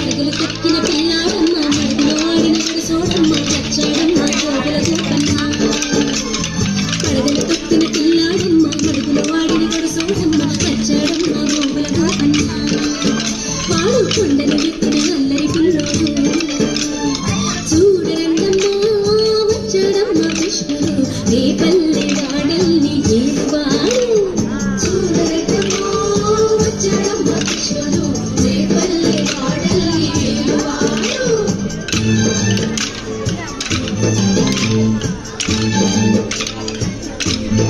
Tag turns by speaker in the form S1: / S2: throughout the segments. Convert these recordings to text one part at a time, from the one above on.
S1: అడుగులు తొక్కిన పిల్లాడమ్మ.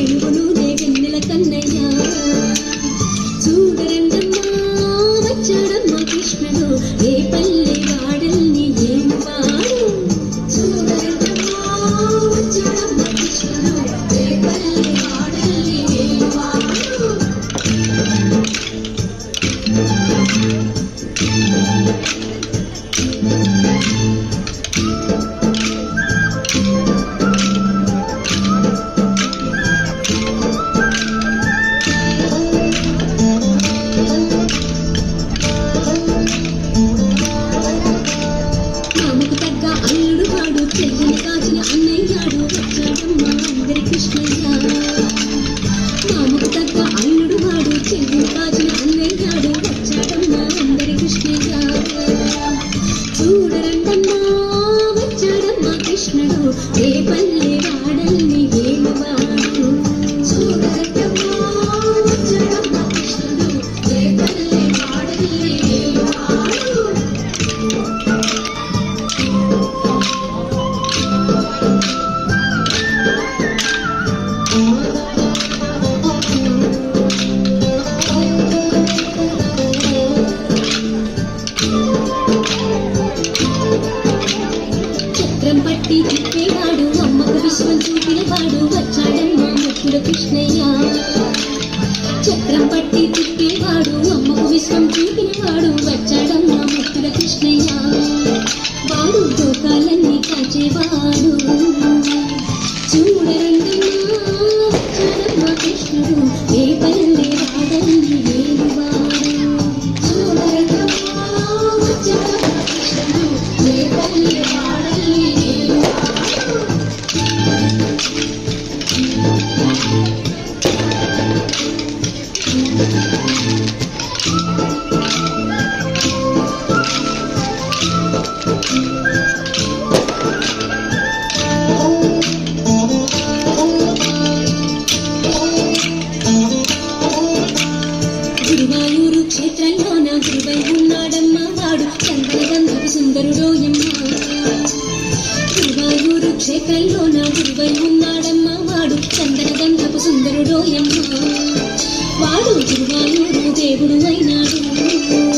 S1: దేవుడు దేవెన్నెల కన్నయ్యా. అల్లుడు వాడు చెల్లిని కాచిన అన్నయ్యాడు వచ్చాడమ్మ అందరి కృష్ణయ్య. మామకు తగ్గ అల్లుడు వాడు పల్లె పట్టి తిప్పేవాడు అమ్మకు విశ్వం చూపిన వాడు వచ్చాడమ్మా ముక్కుడు కృష్ణయ్య. చక్రం పట్టి సుందరుడోయమ్మాగురు క్షేత్రంలో నా గురువై వాడు. చందన గంధపు సుందరుడోయమ్మా వాడు గురువాయూరు దేవుడు అయినాడు.